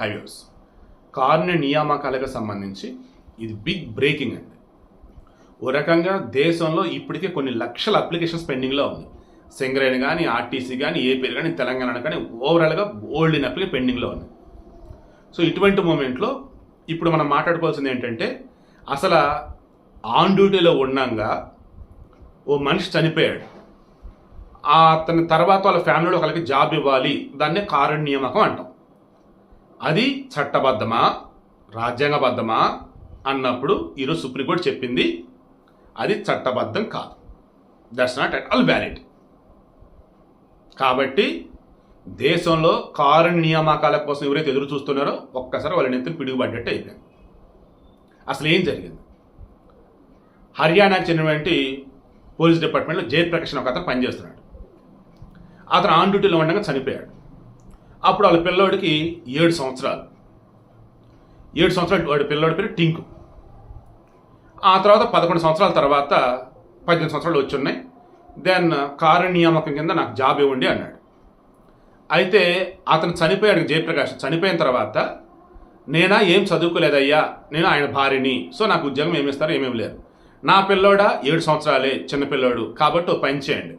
Highways. కారుణ్య నియామకాలకు సంబంధించి ఇది బిగ్ బ్రేకింగ్ అండి. ఓ రకంగా దేశంలో ఇప్పటికే కొన్ని లక్షల అప్లికేషన్స్ పెండింగ్లో ఉంది. సింగరేణి కానీ ఆర్టీసీ కానీ ఏపీ కానీ తెలంగాణ కానీ ఓవరాల్గా ఓల్డ్ ఇన్ అప్లికే పెండింగ్లో ఉంది. సో ఇటువంటి మూమెంట్లో ఇప్పుడు మనం మాట్లాడుకోవాల్సింది ఏంటంటే అసలు ఆన్ డ్యూటీలో ఉండంగా ఓ మనిషి చనిపోయాడు. ఆ అతని తర్వాత వాళ్ళ ఫ్యామిలీలో ఒకరికి జాబ్ ఇవ్వాలి దాన్నే కారుణ్యమకం నియామకం అంటాం. అది చట్టబద్ధమా? రాజ్యాంగబద్ధమా? అన్నప్పుడు ఈరోజు సుప్రీంకోర్టు చెప్పింది అది చట్టబద్ధం కాదు. That's not at all valid కాబట్టి దేశంలో కారు నియామకాల కోసం ఎవరైతే ఎదురు చూస్తున్నారో ఒక్కసారి వాళ్ళ నెత్తిని పిడుగుపడ్డట్టు అయిపోయింది అసలు ఏం జరిగింది? హర్యానాకు చెందినటువంటి పోలీస్ డిపార్ట్మెంట్లో జయప్రకాష్ ఒక అతను పనిచేస్తున్నాడు. అతను ఆన్ డ్యూటీలో ఉండగా చనిపోయాడు. అప్పుడు వాళ్ళ పిల్లోడికి ఏడు సంవత్సరాలు. ఏడు సంవత్సరాలు వాడి పిల్లోడి పేరు టింకు. ఆ తర్వాత పదకొండు సంవత్సరాల తర్వాత పద్దెనిమిది సంవత్సరాలు వచ్చి ఉన్నాయి దెన్ కారు నియామకం కింద నాకు జాబ్ ఇవ్వండి అన్నాడు. అయితే అతను చనిపోయాడు జయప్రకాష్. చనిపోయిన తర్వాత నేనా ఏం చదువుకోలేదయ్యా? నేను ఆయన భార్యని. సో నాకు ఉద్యోగం ఏమి ఇస్తారో ఏమేమి లేదు. నా పిల్లోడా ఏడు సంవత్సరాలే చిన్న పిల్లోడు. కాబట్టి ఓ పని చేయండి.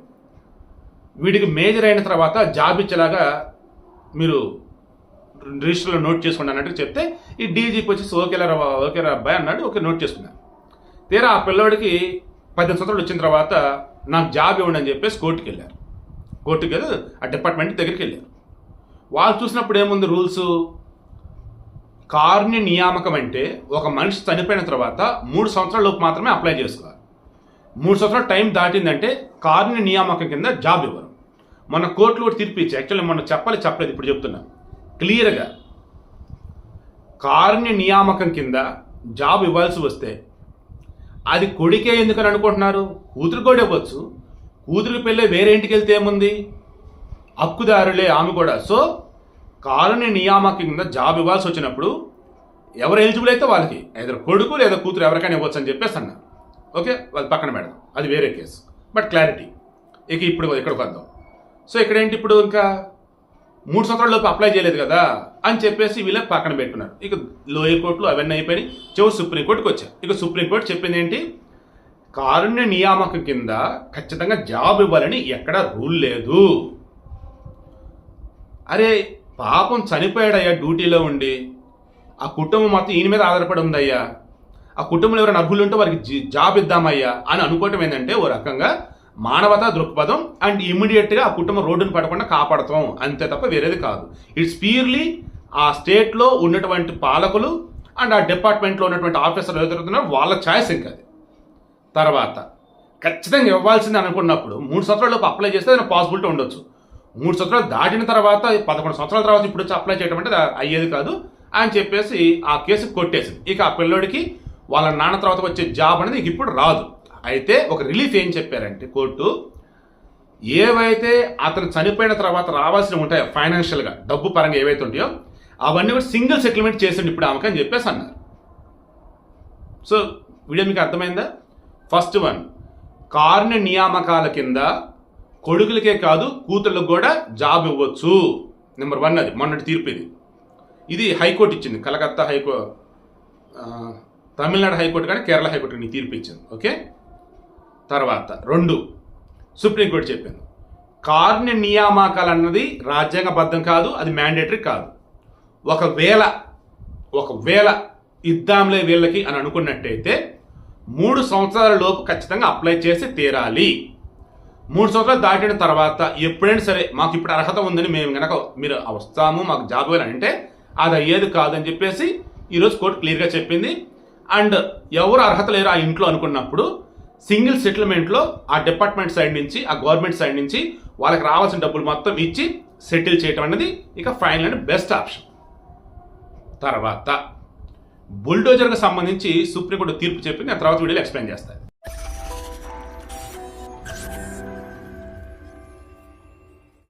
వీడికి మేజర్ అయిన తర్వాత జాబ్ ఇచ్చేలాగా మీరు రిజిస్టర్లో నోట్ చేసుకోండి అన్నట్టు చెప్తే ఈ డీజీపీ వచ్చేసి ఓకేలా రా ఓకే అబ్బాయి అన్నాడు ఓకే నోట్ చేసుకున్నాను తీరా ఆ పిల్లోడికి పద్దెనిమిది సంవత్సరాలు వచ్చిన తర్వాత నాకు జాబ్ ఇవ్వండి అని చెప్పేసి కోర్టుకి వెళ్ళారు. కోర్టుకి వెళ్ళి ఆ డిపార్ట్మెంట్ దగ్గరికి వెళ్ళారు. వాళ్ళు చూసినప్పుడు ఏముంది రూల్స్? కార్ని నియామకం అంటే ఒక మనిషి చనిపోయిన తర్వాత మూడు సంవత్సరాల లోపు మాత్రమే అప్లై చేసుకోవాలి. మూడు సంవత్సరాలు టైం దాటిందంటే కార్ని నియామకం కింద జాబ్ ఇవ్వరు. మన కోర్టులో తీర్పు ఇచ్చి యాక్చువల్లీ మొన్న చెప్పాలి చెప్పలేదు ఇప్పుడు చెప్తున్నా. క్లియర్గా కార్ని నియామకం కింద జాబ్ ఇవ్వాల్సి వస్తే అది కొడుకే ఎందుకని అనుకుంటున్నారు? కూతురు కూడా ఇవ్వచ్చు. కూతురు పెళ్ళే వేరే ఇంటికి వెళ్తే ఏముంది? హక్కుదారులే ఆమె కూడా. సో కారుని నియామకం కింద జాబ్ ఇవ్వాల్సి వచ్చినప్పుడు ఎవరు ఎలిజిబుల్ అయితే వాళ్ళకి. either కొడుకు లేదా కూతురు ఎవరికైనా ఇవ్వచ్చు అని చెప్పేసి అన్నారు ఓకే వాళ్ళు పక్కన పెడదాం. అది వేరే కేసు. బట్ క్లారిటీ ఇక ఇప్పుడు ఇక్కడికి వద్దాం. సో ఇక్కడ ఏంటి ఇప్పుడు ఇంకా మూడు సంవత్సరాల లోపు అప్లై చేయలేదు కదా అని చెప్పేసి వీళ్ళకి పక్కన పెట్టుకున్నారు ఇక లోయర్ కోర్టులు అవన్నీ అయిపోయి చివరి సుప్రీంకోర్టుకి వచ్చారు. ఇక సుప్రీంకోర్టు చెప్పింది ఏంటి? కారుణ్య నియామకం కింద ఖచ్చితంగా జాబ్ ఇవ్వాలని ఎక్కడా రూల్ లేదు. అరే పాపం చనిపోయాడయ్యా డ్యూటీలో ఉండి. ఆ కుటుంబం మొత్తం ఈయన మీద ఆధారపడి ఉందయ్యా. ఆ కుటుంబంలో ఎవరైనా అర్హులు ఉంటే వారికి జాబ్ ఇద్దామయ్యా అని అనుకోవటం ఏంటంటే ఓ రకంగా మానవతా దృక్పథం అండ్ ఇమ్మీడియట్గా ఆ కుటుంబం రోడ్డును పడకుండా కాపాడతాం. అంతే తప్ప వేరేది కాదు. ఇట్స్ ప్యూర్లీ ఆ స్టేట్లో ఉన్నటువంటి పాలకులు అండ్ ఆ డిపార్ట్మెంట్లో ఉన్నటువంటి ఆఫీసర్లు ఎదురుతున్నారు వాళ్ళ ఛాయిస్ ఇంకా అది. తర్వాత ఖచ్చితంగా ఇవ్వాల్సింది అనుకున్నప్పుడు మూడు సంవత్సరాల అప్లై చేస్తే దాని పాసిబిలిటీ ఉండొచ్చు. మూడు సంవత్సరాలు దాటిన తర్వాత పదకొండు సంవత్సరాల తర్వాత ఇప్పుడు వచ్చి అప్లై చేయడం అంటే అయ్యేది కాదు అని చెప్పేసి ఆ కేసు కొట్టేసింది. ఇక ఆ పిల్లోడికి వాళ్ళ నాన్న తర్వాత వచ్చే జాబ్ అనేది ఇక ఇప్పుడు రాదు. అయితే ఒక రిలీఫ్ ఏం చెప్పారంటే కోర్టు ఏవైతే అతను చనిపోయిన తర్వాత రావాల్సిన ఉంటాయో ఫైనాన్షియల్గా డబ్బు పరంగా ఏవైతే ఉంటాయో అవన్నీ కూడా సింగిల్ సెటిల్మెంట్ చేసిండు ఇప్పుడు ఆమెకి అని చెప్పేసి అన్నారు. సో వీడియో మీకు అర్థమైందా? ఫస్ట్ వన్ కార్ని నియామకాల కింద కొడుకులకే కాదు కూతుళ్ళకు కూడా జాబ్ ఇవ్వచ్చు. నెంబర్ వన్ అది మొన్నటి తీర్పు ఇది. ఇది హైకోర్టు ఇచ్చింది కలకత్తా హైకో తమిళనాడు హైకోర్టు కానీ కేరళ హైకోర్టు కానీ తీర్పు ఇచ్చింది ఓకే? తర్వాత రెండు. సుప్రీంకోర్టు చెప్పింది. కార్ని నియామకాలు అన్నది రాజ్యాంగబద్ధం కాదు అది మ్యాండేటరీ కాదు. ఒకవేళ ఒకవేళ ఇద్దాంలే వీళ్ళకి అని అనుకున్నట్టయితే మూడు సంవత్సరాల లోపు ఖచ్చితంగా అప్లై చేసి తీరాలి. మూడు సంవత్సరాలు దాటిన తర్వాత ఎప్పుడైనా సరే మాకు ఇప్పుడు అర్హత ఉందని మేము గనక మీరు వస్తాము మాకు జాబ్ అంటే అది అయ్యేది కాదని చెప్పేసి ఈరోజు కోర్టు క్లియర్గా చెప్పింది. అండ్ ఎవరు అర్హత లేరు ఆ ఇంట్లో అనుకున్నప్పుడు సింగిల్ సెటిల్మెంట్లో ఆ డిపార్ట్మెంట్ సైడ్ నుంచి ఆ గవర్నమెంట్ సైడ్ నుంచి వాళ్ళకి రావాల్సిన డబ్బులు మొత్తం ఇచ్చి సెటిల్ చేయటం అనేది ఇక ఫైనల్ అండ్ బెస్ట్ ఆప్షన్. తర్వాత బుల్డోజర్కి సంబంధించి సుప్రీంకోర్టు తీర్పు చెప్పింది ఆ తర్వాత వీడియోలో ఎక్స్ప్లెయిన్ చేస్తాను